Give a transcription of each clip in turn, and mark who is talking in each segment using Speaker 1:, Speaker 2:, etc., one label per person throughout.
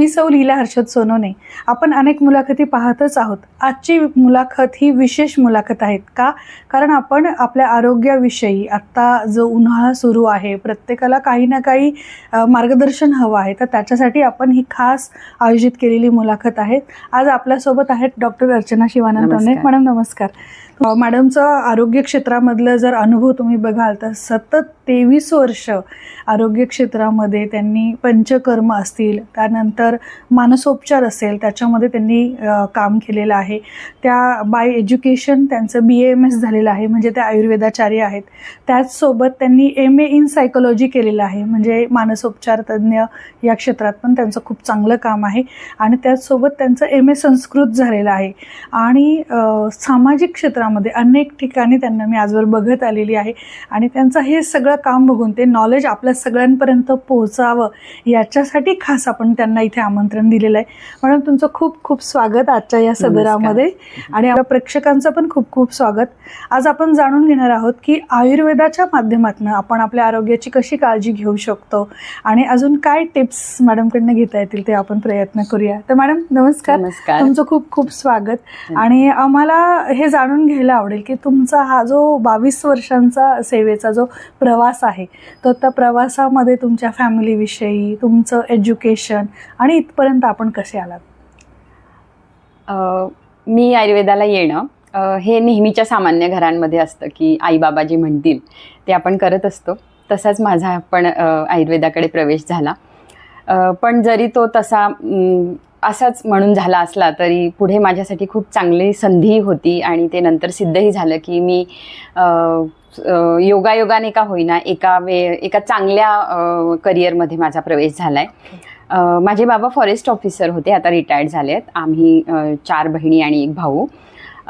Speaker 1: मी सौ लीला हर्षद सोनोने आपण अनेक मुलाखती पाहतच आहोत. आजची मुलाखत ही विशेष मुलाखत आहेत का? कारण आपण आपल्या आरोग्याविषयी आत्ता जो उन्हाळा सुरू आहे प्रत्येकाला काही ना काही मार्गदर्शन हवं आहे. तर त्याच्यासाठी आपण ही खास आयोजित केलेली मुलाखत आहे. आज आपल्यासोबत आहेत डॉक्टर अर्चना शिवानंद मॅडम नमस्कार. मॅडमचं आरोग्य क्षेत्रामधलं जर अनुभव तुम्ही बघाल तर सतत तेवीस वर्ष आरोग्य क्षेत्रामध्ये त्यांनी पंचकर्म असतील त्यानंतर मानसोपचार असेल त्याच्यामध्ये त्यांनी काम केलेलं आहे. त्या बाय एज्युकेशन त्यांचं बी एम एस झालेलं आहे म्हणजे ते आयुर्वेदाचार्य आहेत. त्याचसोबत त्यांनी एम ए इन सायकोलॉजी केलेलं आहे म्हणजे मानसोपचार तज्ज्ञ या क्षेत्रात पण त्यांचं खूप चांगलं काम आहे. आणि त्याचसोबत त्यांचं एम ए संस्कृत झालेलं आहे. आणि सामाजिक क्षेत्रामध्ये अनेक ठिकाणी त्यांना मी आजवर बघत आलेली आहे. आणि त्यांचं हे सगळं काम बघून ते नॉलेज आपल्या सगळ्यांपर्यंत पोहोचावं याच्यासाठी खास आपण त्यांना इथे आमंत्रण दिलेलं आहे. म्हणून तुमचं खूप खूप स्वागत आजच्या या सदरामध्ये. आणि आपल्या प्रेक्षकांचं पण खूप खूप स्वागत. आज आपण जाणून घेणार आहोत की आयुर्वेदाच्या माध्यमातून आपण आपल्या आरोग्याची कशी काळजी घेऊ शकतो आणि अजून काय टिप्स मॅडमकडनं घेता येतील ते आपण प्रयत्न करूया. तर मॅडम नमस्कार.
Speaker 2: नमस्कार.
Speaker 1: तुमचं खूप खूप स्वागत. आणि आम्हाला हे जाणून घ्यायला आवडेल की तुमचा हा जो बावीस वर्षांचा सेवेचा जो प्रवास आहे तो त्या प्रवासामध्ये तुमच्या फॅमिलीविषयी तुमचं एज्युकेशन आणि इथपर्यंत आपण कसे आलात?
Speaker 2: मी आयुर्वेदाला येणं हे नेहमीच्या सामान्य घरांमध्ये असतं की आई बाबा जे म्हणतील ते आपण करत असतो. तसाच माझा पण आयुर्वेदाकडे प्रवेश झाला. पण जरी तो तसा असाच म्हणून झाला असला तरी पुढे माझ्यासाठी खूप चांगली संधी होती आणि ते नंतर सिद्धही झालं की मी योगायोगाने का होईना एका वे एका चांगल्या करिअरमध्ये माझा प्रवेश झाला आहे माझे बाबा फॉरेस्ट ऑफिसर होते आता रिटायर्ड झाले आहेत आम्ही चार बहिणी आणि एक भाऊ.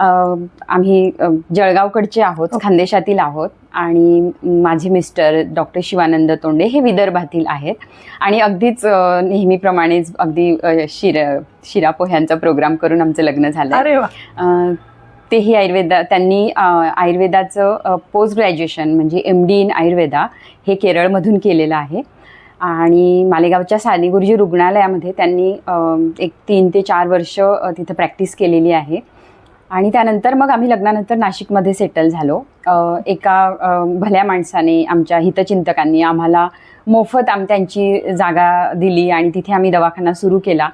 Speaker 2: आम्ही जळगावकडचे आहोत. खानदेशातील आहोत आणि माझे मिस्टर डॉक्टर शिवानंद तोंडे हे विदर्भातील आहेत. आणि अगदीच नेहमीप्रमाणेच अगदी शिर शिरा पोह्यांचा प्रोग्राम करून आमचं लग्न झालं तेही आयुर्वेदा त्यांनी आयुर्वेदाचं पोस्ट ग्रॅज्युएशन म्हणजे एम डी इन आयुर्वेदा हे केरळमधून केलेलं आहे. आणि मालेगावच्या साने गुरुजी रुग्णालयामध्ये त्यांनी एक तीन ते चार वर्ष तिथं प्रॅक्टिस केलेली आहे. आणि त्यानंतर मग आम्ही लग्नानंतर नाशिकमध्ये सेटल झालो. एका भल्या माणसाने आमच्या हितचिंतकांनी आम्हाला मोफत आम त्यांची जागा दिली आणि तिथे आम्ही दवाखाना सुरू केला.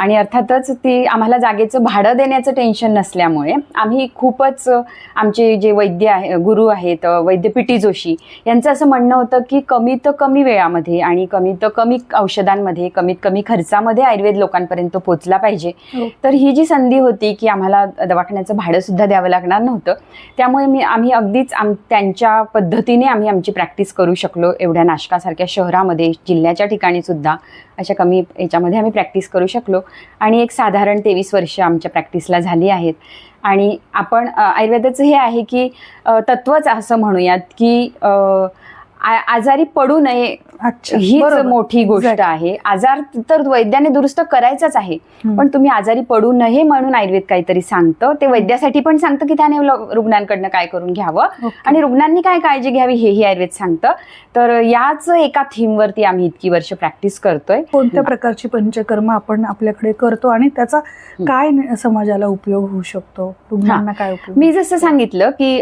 Speaker 2: आणि अर्थातच ती आम्हाला जागेचं भाडं देण्याचं टेन्शन नसल्यामुळे आम्ही खूपच आमचे जे वैद्य आहे गुरु आहेत वैद्य पी टी जोशी यांचं असं म्हणणं होतं की कमीत कमी वेळामध्ये आणि कमीत कमी औषधांमध्ये कमीत कमी खर्चामध्ये आयुर्वेद लोकांपर्यंत पोचला पाहिजे
Speaker 1: हो.
Speaker 2: तर ही जी संधी होती की आम्हाला दवाखान्याचं भाडं सुद्धा द्यावं लागणार नव्हतं त्यामुळे मी आम्ही अगदीच आम त्यांच्या पद्धतीने आम्ही आमची प्रॅक्टिस करू शकलो एवढ्या नाशकासारख्या शहरामध्ये जिल्ह्याच्या ठिकाणी सुद्धा अशा कमी याच्यामध्ये आम्ही प्रॅक्टिस करू शकलो. आणि एक साधारण तेवीस वर्ष आमच्या प्रॅक्टिसला झाली आहेत. आणि आपण आयुर्वेदाचं हे आहे की तत्वच असं म्हणूयात की आ- आजारी पडू नये हीच. मोठी गोष्ट. आहे. आजार तर वैद्याने दुरुस्त करायचाच आहे. पण तुम्ही आजारी पडू नये म्हणून आयुर्वेद काहीतरी सांगतं. ते वैद्यासाठी पण सांगतं की त्याने रुग्णांकडनं काय करून घ्यावं. आणि रुग्णांनी काय काळजी घ्यावी हेही आयुर्वेद सांगतं. तर याच एका थीमवरती आम्ही इतकी वर्ष प्रॅक्टिस करतोय.
Speaker 1: कोणत्या प्रकारची पंचकर्म आपण आपल्याकडे करतो आणि त्याचा काय समाजाला उपयोग होऊ शकतो? रुग्णांना काय उपयोग
Speaker 2: मी जसं सांगितलं की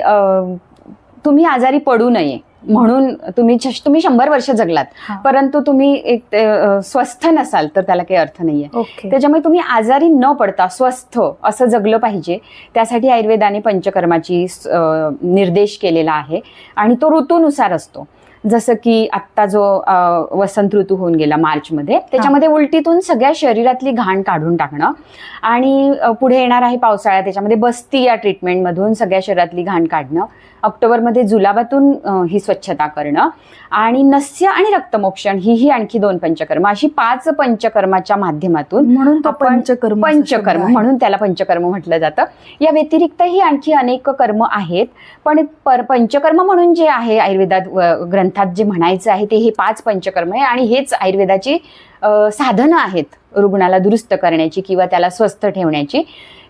Speaker 2: तुम्ही आजारी पडू नये. म्हणून तुम्ही तुम्ही शंभर वर्ष जगलात. परंतु तुम्ही एक स्वस्थ नसाल तर त्याला काही अर्थ नाहीये. त्याच्यामुळे तुम्ही आजारी न पडता स्वस्थ असं जगलं पाहिजे. त्यासाठी आयुर्वेदाने पंचकर्माची निर्देश केलेला आहे. आणि तो ऋतूनुसार असतो. जसं की आत्ता जो वसंत ऋतू होऊन गेला मार्चमध्ये त्याच्यामध्ये उलटीतून सगळ्या शरीरातली घाण काढून टाकणं. आणि पुढे येणार आहे पावसाळा त्याच्यामध्ये बस्ती या ट्रीटमेंटमधून सगळ्या शरीरातली घाण काढणं. ऑक्टोबरमध्ये जुलाबातून ही स्वच्छता करणं. आणि नस्य आणि रक्तमोक्षण ही ही आणखी दोन पंचकर्म. अशी पाच पंचकर्माच्या माध्यमातून
Speaker 1: म्हणून पंचकर्म
Speaker 2: पंचकर्म. म्हणून त्याला पंचकर्म म्हटलं जातं. या व्यतिरिक्तही आणखी अनेक कर्म आहेत. पण पर पंचकर्म म्हणून जे आहे आयुर्वेदात व- ग्रंथात जे म्हणायचं आहे ते हे पाच पंचकर्म आहे आणि हेच आयुर्वेदाची साधनं आहेत रुग्णाला दुरुस्त करण्याची किंवा त्याला स्वस्थ ठेवण्याची.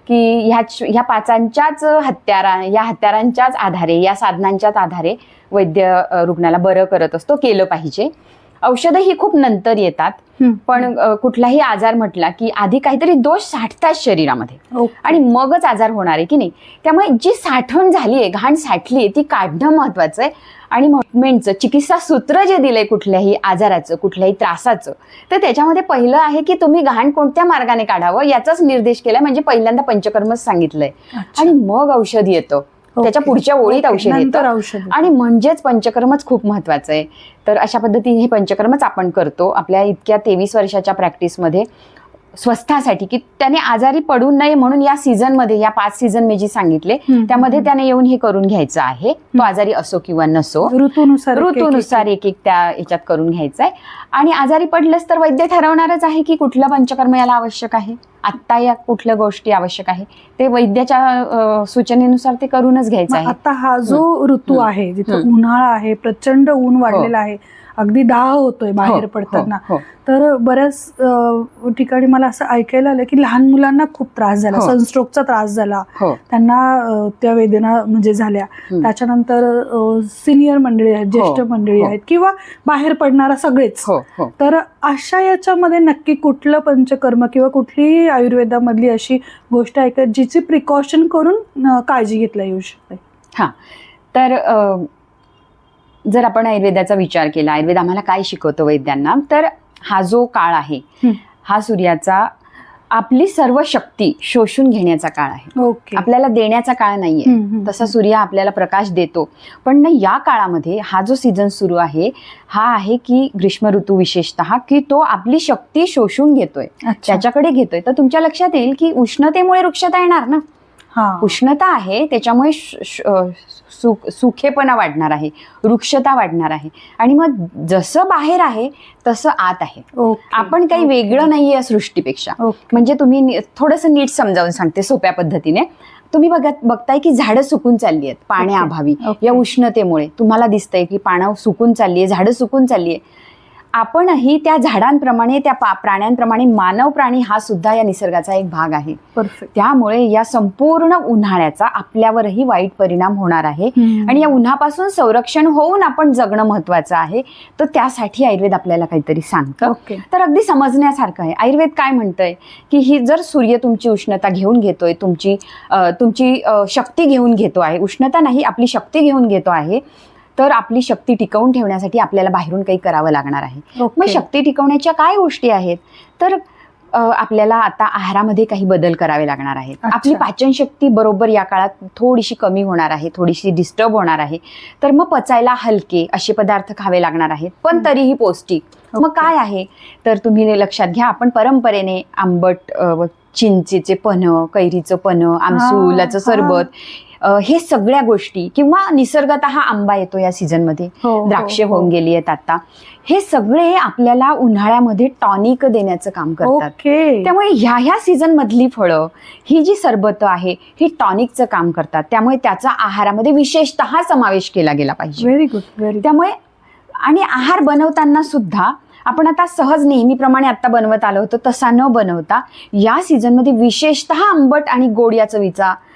Speaker 2: की ह्या ह्या पाचांच्याच हत्यारा या हत्यारांच्याच आधारे या साधनांच्याच आधारे वैद्य रुग्णाला बरं करत असतो केलं पाहिजे. औषधं ही खूप नंतर येतात. पण कुठलाही आजार म्हटला की आधी काहीतरी दोष साठतात शरीरामध्ये. आणि मगच आजार होणार आहे की नाही? त्यामुळे जी साठवण झाली आहे घाण साठली आहे ती काढणं महत्वाचं आहे. आणि ट्रीटमेंटचं चिकित्सा सूत्र जे दिलंय कुठल्याही आजाराचं कुठल्याही त्रासाचं तर त्याच्यामध्ये पहिलं आहे की तुम्ही घाण कोणत्या मार्गाने काढावं याचाच निर्देश केलाय. म्हणजे पहिल्यांदा पंचकर्मच सांगितलंय. आणि मग औषध येतं. त्याच्या. पुढच्या ओळीत. औषध येतं
Speaker 1: औषध.
Speaker 2: आणि म्हणजेच पंचकर्मच खूप महत्वाचं आहे तर अशा पद्धतीने हे पंचकर्मच आपण करतो आपल्या इतक्या तेवीस वर्षाच्या प्रॅक्टिसमध्ये स्वस्थासाठी की त्याने आजारी पडू नये म्हणून या सीझनमध्ये या पाच सीझन मी जी सांगितले. त्यामध्ये त्याने येऊन हे करून घ्यायचं आहे तो आजारी असो किंवा नसो
Speaker 1: ऋतूनुसार
Speaker 2: ऋतूनुसार एक एक त्या याच्यात करून घ्यायचं आहे आणि आजारी पडलंच तर वैद्य ठरवणारच आहे की कुठलं पंचकर्म याला आवश्यक आहे आत्ता या कुठल्या गोष्टी आवश्यक आहे ते वैद्याच्या सूचनेनुसार ते करूनच घ्यायचं आहे
Speaker 1: आता हा जो ऋतू. आहे जिथं. उन्हाळा आहे प्रचंड ऊन वाढलेला आहे अगदी दाह होतोय बाहेर
Speaker 2: हो,
Speaker 1: पडताना.
Speaker 2: हो, हो.
Speaker 1: तर बऱ्याच ठिकाणी मला असं ऐकायला आलं की लहान मुलांना खूप त्रास झाला.
Speaker 2: हो.
Speaker 1: सनस्ट्रोकचा त्रास झाला.
Speaker 2: हो.
Speaker 1: त्यांना त्या वेदना म्हणजे झाल्या. त्याच्यानंतर सिनियर मंडळी आहेत ज्येष्ठ
Speaker 2: हो,
Speaker 1: मंडळी
Speaker 2: हो.
Speaker 1: आहेत किंवा बाहेर पडणारा सगळेच.
Speaker 2: हो हो.
Speaker 1: तर अशा याच्यामध्ये नक्की कुठलं पंचकर्म किंवा कुठलीही आयुर्वेदामधली अशी गोष्ट आहे का जिची प्रिकॉशन करून काळजी घेतला येऊ शकते?
Speaker 2: हा. तर जर आपण आयुर्वेदाचा विचार केला आयुर्वेद आम्हाला काय शिकवतो वैद्यांना तर हा जो काळ आहे
Speaker 1: हं.
Speaker 2: सूर्याचा आपली सर्व शक्ती शोषून घेण्याचा काळ आहे.
Speaker 1: ओके.
Speaker 2: आपल्याला देण्याचा काळ नाहीये. तसा सूर्य आपल्याला प्रकाश देतो. पण ना या काळामध्ये हा जो सीझन सुरू आहे हा आहे की ग्रीष्म ऋतू विशेषतः की तो आपली शक्ती शोषून घेतोय. त्याच्याकडे घेतोय. तर तुमच्या लक्षात येईल की उष्णतेमुळे वृक्षता येणार ना?
Speaker 1: हा.
Speaker 2: उष्णता आहे त्याच्यामुळे सुख सुखेपणा वाढणार आहे वृक्षता वाढणार आहे आणि मग जसं बाहेर आहे तसं आत आहे. आपण काही. वेगळं नाहीये या सृष्टीपेक्षा. म्हणजे तुम्ही थोडंसं नीट समजावून सांगते सोप्या पद्धतीने तुम्ही बघत बघताय की झाडं सुकून चालली आहेत पाण्याअभावी. या उष्णतेमुळे तुम्हाला दिसतंय की पानं सुकून चालली आहे झाडं सुकून चालली आहे आपणही त्या झाडांप्रमाणे त्या प्राण्यांप्रमाणे मानव प्राणी हा सुद्धा या निसर्गाचा एक भाग आहे.
Speaker 1: परफेक्ट
Speaker 2: त्यामुळे या संपूर्ण उन्हाळ्याचा आपल्यावरही वाईट परिणाम होणार आहे. आणि या उन्हापासून संरक्षण होऊन आपण जगणं महत्वाचं आहे तर त्यासाठी आयुर्वेद आपल्याला काहीतरी सांगतं.
Speaker 1: ओके
Speaker 2: तर अगदी समजण्यासारखं आहे. आयुर्वेद काय म्हणतंय? की ही जर सूर्य तुमची उष्णता घेऊन घेतोय तुमची तुमची शक्ती घेऊन घेतो आहे उष्णता नाही आपली शक्ती घेऊन घेतो आहे तर आपली शक्ती टिकवून ठेवण्यासाठी आपल्याला बाहेरून काही करावं लागणार आहे मग. शक्ती टिकवण्याच्या काय गोष्टी आहेत तर आपल्याला आता आहारामध्ये काही बदल करावे लागणार आहेत. आपली पाचनशक्ती बरोबर या काळात थोडीशी कमी होणार आहे थोडीशी डिस्टर्ब होणार आहे तर मग पचायला हलके असे पदार्थ खावे लागणार आहेत पण. तरीही पौष्टिक मग. काय आहे तर तुम्ही लक्षात घ्या आपण परंपरेने आंबट चिंचेचे पन्ह कैरीचं पन्ह आमसूलाचं. सरबत हे सगळ्या गोष्टी किंवा निसर्गत हा आंबा येतो या सीझनमध्ये
Speaker 1: हो, हो,
Speaker 2: द्राक्षे
Speaker 1: हो.
Speaker 2: होऊन गेली आहेत आता. हे सगळे आपल्याला उन्हाळ्यामध्ये टॉनिक देण्याचं काम करतात. त्यामुळे ह्या ह्या सीझन मधली फळं ही जी सरबत आहे ही टॉनिकचं काम करतात. त्यामुळे त्याचा आहारामध्ये विशेषतः समावेश केला गेला पाहिजे.
Speaker 1: व्हेरी गुड
Speaker 2: त्यामुळे आणि आहार बनवताना सुद्धा आपण आता सहज नेहमीप्रमाणे आता बनवत आलो होतो तसा न बनवता या सीझनमध्ये विशेषतः आंबट आणि गोड या चवीचा अ,
Speaker 1: अच्छा.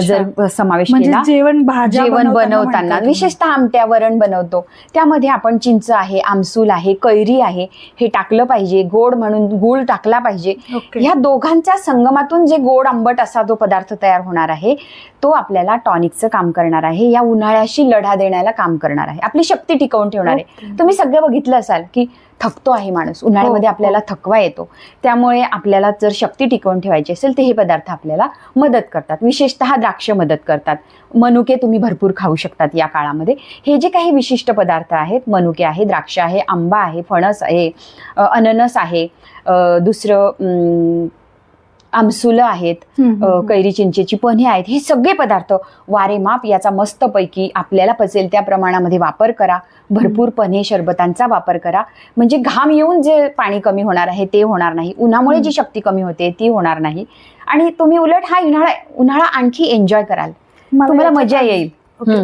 Speaker 2: जर समावेश
Speaker 1: म्हणजे
Speaker 2: केला.
Speaker 1: जेवण भाज्या
Speaker 2: जेवण
Speaker 1: बनवताना.
Speaker 2: विशेषतः आमट्या वरण बनवतो. त्यामध्ये आपण चिंच आहे आमसूल आहे कैरी आहे हे टाकलं पाहिजे गोड म्हणून गुळ टाकला पाहिजे. ह्या दोघांच्या संगमातून जे गोड आंबट असा जो पदार्थ तयार होणार आहे तो आपल्याला टॉनिकचं काम करणार आहे या उन्हाळ्याशी लढा देण्याला काम करणार आहे. आपली शक्ती टिकवून ठेवणार आहे. तुम्ही सगळं बघितलं असाल की थकतो आहे माणूस. उन्हाळ्यामध्ये
Speaker 1: हो,
Speaker 2: आपल्याला थकवा येतो. त्यामुळे आपल्याला जर शक्ती टिकवून ठेवायची असेल तर हे पदार्थ आपल्याला मदत करतात. विशेषतः द्राक्ष मदत करतात. मनुके तुम्ही भरपूर खाऊ शकतात या काळामध्ये. हे जे काही विशिष्ट पदार्थ आहेत मनुके आहे द्राक्ष आहे आंबा आहे फणस आहे अननस आहे दुसरं आमसुलं आहेत. कैरी चिंचेची पन्हे आहेत हे सगळे पदार्थ वारे माप याचा मस्तपैकी आपल्याला पचेल त्या प्रमाणामध्ये वापर करा भरपूर पन्हे शरबतांचा वापर करा म्हणजे घाम येऊन जे पाणी कमी होणार आहे ते होणार नाही उन्हामुळे जी शक्ती कमी होते ती होणार नाही आणि तुम्ही उलट हा उन्हाळा उन्हाळा आणखी एन्जॉय कराल तुम्हाला मजा येईल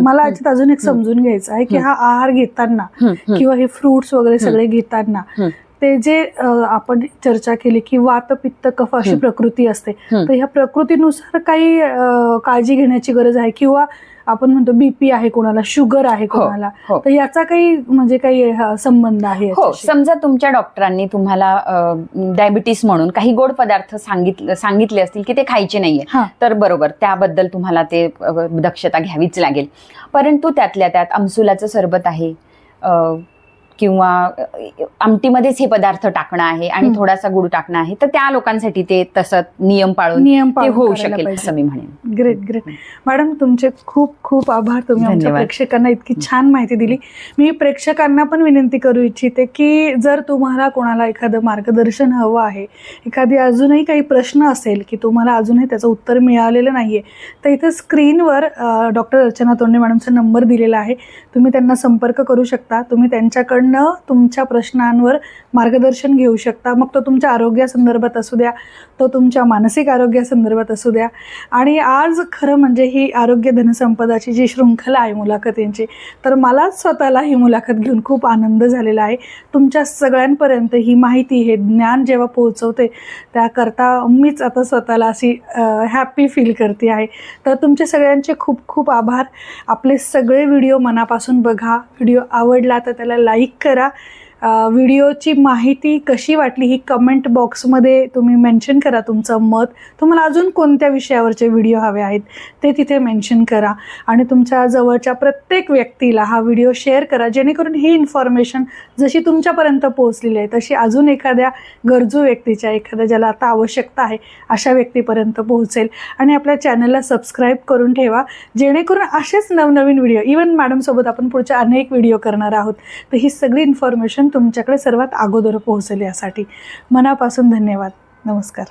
Speaker 1: मला. याच्यात अजून एक समजून घ्यायचं आहे की. हा आहार घेताना. किंवा हे फ्रुट्स वगैरे सगळे घेताना. ते जे आपण चर्चा केली की वात पित्त कफ अशी. प्रकृती असते. तर ह्या प्रकृतीनुसार काही काळजी घेण्याची गरज आहे किंवा आपण म्हणतो बीपी आहे कोणाला शुगर आहे कोणाला
Speaker 2: हो
Speaker 1: तर याचा काही म्हणजे काही हा, संबंध आहे
Speaker 2: हो? समजा तुमच्या डॉक्टरांनी तुम्हाला डायबिटीस म्हणून काही गोड पदार्थ सांगितले सांगितले असतील की ते खायचे नाहीये
Speaker 1: हा.
Speaker 2: तर बरोबर त्याबद्दल तुम्हाला ते दक्षता घ्यावीच लागेल परंतु त्यातल्या त्यात आमसुलाचं सरबत आहे किंवा आमटीमध्येच हे पदार्थ टाकणं आहे आणि. थोडासा गुळ टाकणं आहे तर त्या लोकांसाठी ते तसं नियम पाळून
Speaker 1: नियम
Speaker 2: होऊ शकेल. असं मी म्हणेन.
Speaker 1: ग्रेट ग्रेट मॅडम तुमचे खूप खूप आभार. तुम्ही आमच्या. प्रेक्षकांना इतकी छान माहिती दिली. मी प्रेक्षकांना पण विनंती करू इच्छिते की जर तुम्हाला कोणाला एखादं मार्गदर्शन हवं आहे एखादी अजूनही काही प्रश्न असेल की तुम्हाला अजूनही त्याचं उत्तर मिळालेलं नाहीये तर इथं स्क्रीनवर डॉक्टर अर्चना तोंडे मॅडमचा नंबर दिलेला आहे. तुम्ही त्यांना संपर्क करू शकता. तुम्ही त्यांच्याकडनं तुमच्या प्रश्नांवर मार्गदर्शन घेऊ शकता. मग तो तुमच्या आरोग्यासंदर्भात असू द्या तो तुमच्या मानसिक आरोग्यासंदर्भात असू द्या. आणि आज खरं म्हणजे ही आरोग्य धनसंपदाची जी शृंखला आहे मुलाखतींची तर मला स्वतःला ही मुलाखत घेऊन खूप आनंद झालेला आहे. तुमच्या सगळ्यांपर्यंत ही माहिती हे ज्ञान जेव्हा पोहोचवते त्याकरता मीच आता स्वतःला अशी हॅपी फील करते आहे. तर तुमचे सगळ्यांचे खूप खूप आभार. आपले सगळे व्हिडिओ मनापासून बघा. व्हिडिओ आवडला तर त्याला लाईक करा. व्हिडिओची माहिती कशी वाटली ही कमेंट बॉक्समध्ये तुम्ही मेन्शन करा तुमचं मत. तुम्हाला अजून कोणत्या विषयावरचे व्हिडिओ हवे आहेत ते तिथे मेन्शन करा. आणि तुमच्या जवळच्या प्रत्येक व्यक्तीला हा व्हिडिओ शेअर करा. जेणेकरून ही इन्फॉर्मेशन जशी तुमच्यापर्यंत पोहोचलेली आहे तशी अजून एखाद्या गरजू व्यक्तीच्या एखाद्या ज्याला आता आवश्यकता आहे अशा व्यक्तीपर्यंत पोहोचेल. आणि आपल्या चॅनलला सबस्क्राईब करून ठेवा. जेणेकरून असेच नवनवीन व्हिडिओ इवन मॅडमसोबत आपण पुढच्या अनेक व्हिडिओ करणार आहोत. तर ही सगळी इन्फॉर्मेशन तुमच्याकडे सर्वात अगोदर पोहोचेल यासाठी. मनापासून धन्यवाद. नमस्कार.